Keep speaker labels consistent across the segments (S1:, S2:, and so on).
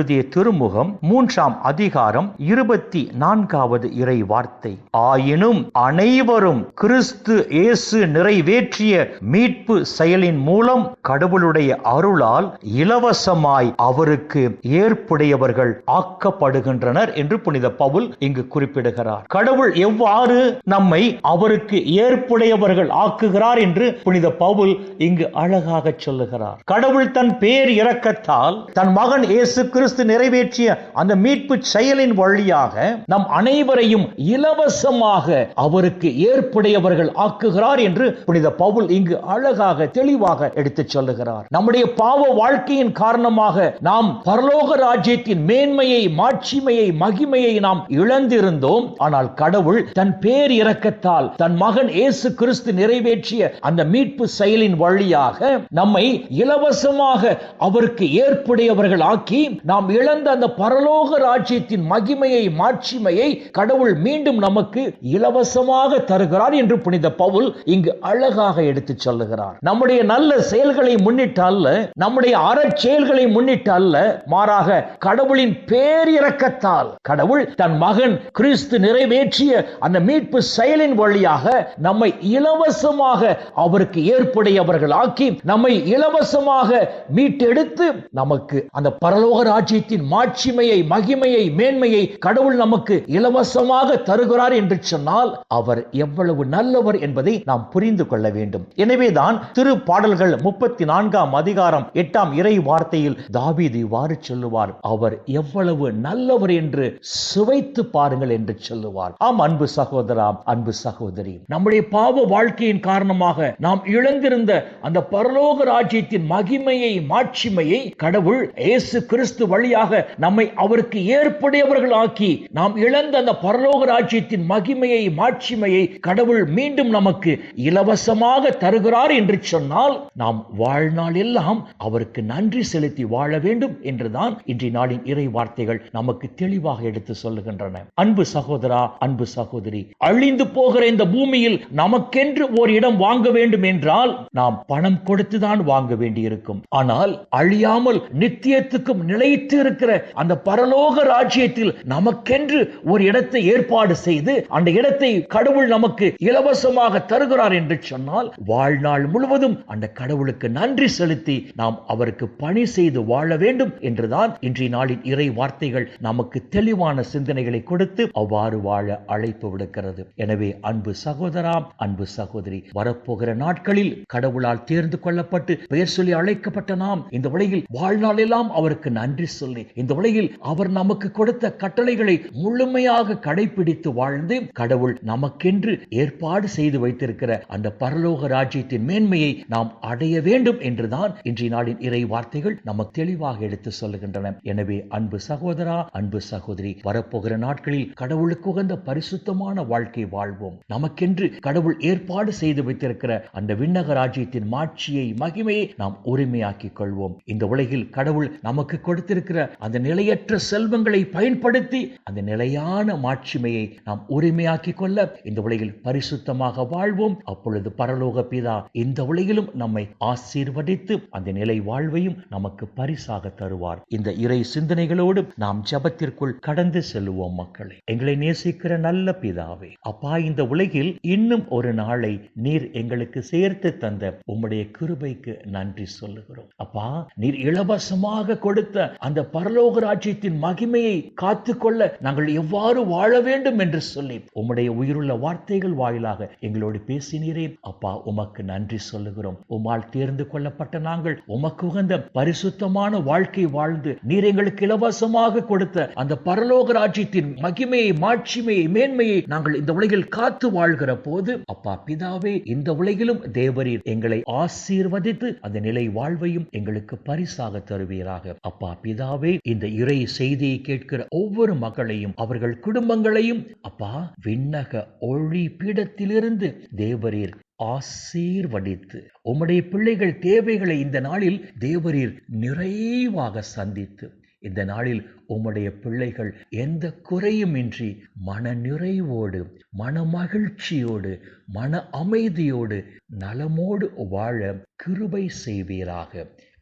S1: எழுதிய திருமுகம் மூன்றாம் அதிகாரம் இருபத்தி நான்காவது இறை வார்த்தை ஆயினும் அனைவரும் கிறிஸ்து இயேசு நிறைவேற்றிய மீட்பு செயலின் மூலம் கடவுளுடைய அருளால் இலவசமாய் அவருக்கு ஏற்புடையவர்கள் ஆக்கப்படுகின்றனர் என்று புனித பவுல் இங்கு குறிப்பிடுகிறார். கடவுள் எவ்வாறு நம்மை அவருக்கு ஏற்புடையவர்கள் ஆக்குகிறார் என்று புனித பவுல் இங்கு அழகாக சொல்லுகிறார். கடவுள் தன் பேர் இறக்கத்தால் தன் மகன் இயேசு கிறிஸ்து கிறிஸ்து நிறைவேற்றிய அந்த மீட்பு செயலின் வழியாக நம் அனைவரையும் இலவசமாக அவருக்கு ஏற்புடையவர்கள் ஆக்குகிறார் என்று புனித பவுல் இங்கு அழகாக தெளிவாக எடுத்துச் சொல்லுகிறார். நம்முடைய பாவ வாழ்க்கையின் காரணமாக நாம் பரலோக ராஜ்யத்தின் மேன்மையை மாட்சிமையை மகிமையை நாம் இழந்திருந்தோம். ஆனால் கடவுள் தன் பேர் இரக்கத்தால் தன் மகன் இயேசு கிறிஸ்து நிறைவேற்றிய அந்த மீட்பு செயலின் வழியாக நம்மை இலவசமாக அவருக்கு ஏற்புடையவர்கள் ஆக்கி நாம் இழந்த அந்த பரலோக ராஜ்யத்தின் மகிமையை மாட்சிமையை கடவுள் மீண்டும் நமக்கு இலவசமாக தருகிறார் என்று புனித பவுல் இங்கு அழகாக எடுத்துச் சொல்லுகிறார். நம்முடைய நல்ல செயல்களை முன்னிட்டு அல்ல நம்முடைய அறச்செயல்களை முன்னிட்டு அல்ல மாறாக கடவுளின் பேரிரக்கத்தால் கடவுள் தன் மகன் கிறிஸ்து நிறைவேற்றிய அந்த மீட்பு செயலின் வழியாக நம்மை இலவசமாக அவருக்கு ஏற்புடையவர்கள் ஆக்கி நம்மை இலவசமாக மீட்டெடுத்து நமக்கு அந்த பரலோக ராஜ்யத்தின் மாட்சிமையை மகிமையை மேன்மையை கடவுள் நமக்கு இலவசமாக தருகிறார் என்று சொன்னால் அவர் எவ்வளவு நல்லவர் என்பதை நாம் புரிந்து கொள்ள வேண்டும். எனவேதான் திரு பாடல்கள் முப்பத்தி நான்காம் அதிகாரம் எட்டாம் இறை வார்த்தையில் தாவீது இவ்வாறு சொல்லுவார். அவர் எவ்வளவு நல்லவர் என்று சுவைத்து பாருங்கள் என்று சொல்லுவார். ஆம் அன்பு சகோதரா அன்பு சகோதரி. நம்முடைய பாவ வாழ்க்கையின் காரணமாக நாம் இழந்திருந்த அந்த பரலோக ராஜ்யத்தின் மகிமையை மாட்சிமையை கடவுள் இயேசு கிறிஸ்து வழியாக நம்மை அவருக்கு ஏற்புடையவர்கள் ஆக்கி நாம் இழந்த அந்த பரலோக ராஜ்யத்தின் மகிமையை மாட்சிமையை கடவுள் மீண்டும் நமக்கு இலவசமாக தருகிறார் என்று சொன்னால் நாம் வாழ்நாள் எல்லாம் அவருக்கு நன்றி செலுத்தி வாழ வேண்டும் என்றுதான் இன்றைய நாளின் இறை வார்த்தைகள் நமக்கு தெளிவாக எடுத்து சொல்லுகின்றன. அன்பு சகோதரா அன்பு சகோதரி அழிந்து போகிற இந்த பூமியில் நமக்கென்று ஒரு இடம் வாங்க வேண்டும் என்றால் நாம் பணம் கொடுத்துதான் வாங்க வேண்டியிருக்கும். ஆனால் அழியாமல் நித்தியத்துக்கும் நிலை வைத்து இருக்கிற அந்த பரலோக ராஜ்யத்தில் நமக்கென்று ஒரு இடத்தை ஏற்பாடு செய்து அந்த இடத்தை கடவுள் நமக்கு இலவசமாக தருகிறார் என்று சொன்னால் வாழ்நாள் முழுவதும் அந்த கடவுளுக்கு நன்றி செலுத்தி நாம் அவருக்கு பணி செய்து வாழ வேண்டும் என்றுதான் இன்றைய நாளின் இறை வார்த்தைகள் நமக்கு தெளிவான சிந்தனைகளை கொடுத்து அவ்வாறு வாழ அழைப்பு விடுக்கிறது. எனவே அன்பு சகோதரா அன்பு சகோதரி வரப்போகிற நாட்களில் கடவுளால் தேர்ந்து கொள்ளப்பட்டு பெயர் சொல்லி அழைக்கப்பட்ட நாம் இந்த உலகில் வாழ்நாள் எல்லாம் அவருக்கு நன்றி சொல்லி இந்த உலகில் அவர் நமக்கு கொடுத்த கட்டளைகளை முழுமையாக கடைபிடித்து வாழ்ந்து கடவுள் நமக்கென்று ஏற்பாடு செய்து வைத்திருக்கிற அந்த பரலோக ராஜ்யத்தின் மேன்மையை நாம் அடைய வேண்டும் என்றுதான் இன்றைய நாளின் இறை வார்த்தைகள் நமக்கு தெளிவாக எடுத்து சொல்லுகின்றன. எனவே அன்பு சகோதரா அன்பு சகோதரி வரப்போகிற நாட்களில் கடவுளுக்கு உகந்த பரிசுத்தமான வாழ்க்கை வாழ்வோம். நமக்கென்று கடவுள் ஏற்பாடு செய்து வைத்திருக்கிற அந்த விண்ணக ராஜ்யத்தின் மாட்சியை மகிமையை நாம் உரிமையாக்கிக் கொள்வோம். இந்த உலகில் கடவுள் நமக்கு கொடுத்திருக்க வைத்திருக்கிற அந்த நிலையற்ற செல்வங்களை பயன்படுத்தி அந்த நிலையான மாட்சிமையை நாம் உரிமையாக்கிக் கொள்ள இந்த உலகில் பரிசுத்தமாக வாழ்வோம். அப்பொழுது பரலோக பிதா இந்த உலகிலும் நம்மை ஆசீர்வதித்து அந்த நிலை வாழ்வையும் நமக்கு பரிசாக தருவார். இந்த இறை சிந்தனைகளோடு நாம் ஜபத்திற்குள் கடந்து செல்லுவோம் மக்களை. எங்களை நேசிக்கிற நல்ல பிதாவே அப்பா இந்த உலகில் இன்னும் ஒரு நாளை நீர் எங்களுக்கு சேர்த்து தந்த உம்முடைய கிருபைக்கு நன்றி சொல்லுகிறோம். அப்பா நீர் இலவசமாக கொடுத்த அந்த பரலோக ராஜ்யத்தின் மகிமையை காத்துக்கொள்ள நாங்கள் எவ்வாறு வாழ வேண்டும் என்று சொல்லி உம்முடைய உயிருள்ள வார்த்தைகள் வாயிலாக எங்களோடு பேசினீரே. அப்பா உமக்கு நன்றி சொல்லுகிறோம். உம்மால் தேர்ந்து கொள்ளப்பட்ட நாங்கள் உமக்கு உகந்த பரிசுத்தமான வாழ்க்கை வாழ்ந்து நீர் எங்களுக்கு இலவசமாக கொடுத்த அந்த பரலோக ராஜ்யத்தின் மகிமையை மாட்சிமையை மேன்மையை நாங்கள் இந்த உலகில் காத்து வாழ்கிற போது அப்பா பிதாவே இந்த உலகிலும் தேவரீர் எங்களை ஆசீர்வதித்து அந்த நிலை வாழ்வையும் எங்களுக்கு பரிசாக தருவீராக. அப்பா பிதா பிதாவே இந்த இறை செய்தியை கேட்கிற ஒவ்வொரு மக்களையும் அவர்கள் குடும்பங்களையும் அப்பா விண்ணக ஒளி பீடத்திலிருந்து தேவரீர் ஆசீர்வடித்து உம்முடைய பிள்ளைகள் தேவைகளை இந்த நாளில் தேவரீர் நிறைவாக சந்தித்து இந்த நாளில் உம்முடைய பிள்ளைகள் எந்த குறையும் இன்றி மன நிறைவோடு மன மகிழ்ச்சியோடு மன அமைதியோடு நலமோடு வாழ கிருபை செய்வீராக.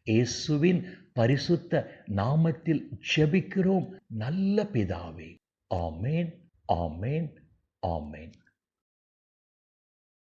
S1: இயேசுவின் பரிசுத்த நாமத்தில் ஜெபிக்கிறோம். நல்ல பிதாவே ஆமேன் ஆமேன் ஆமேன்.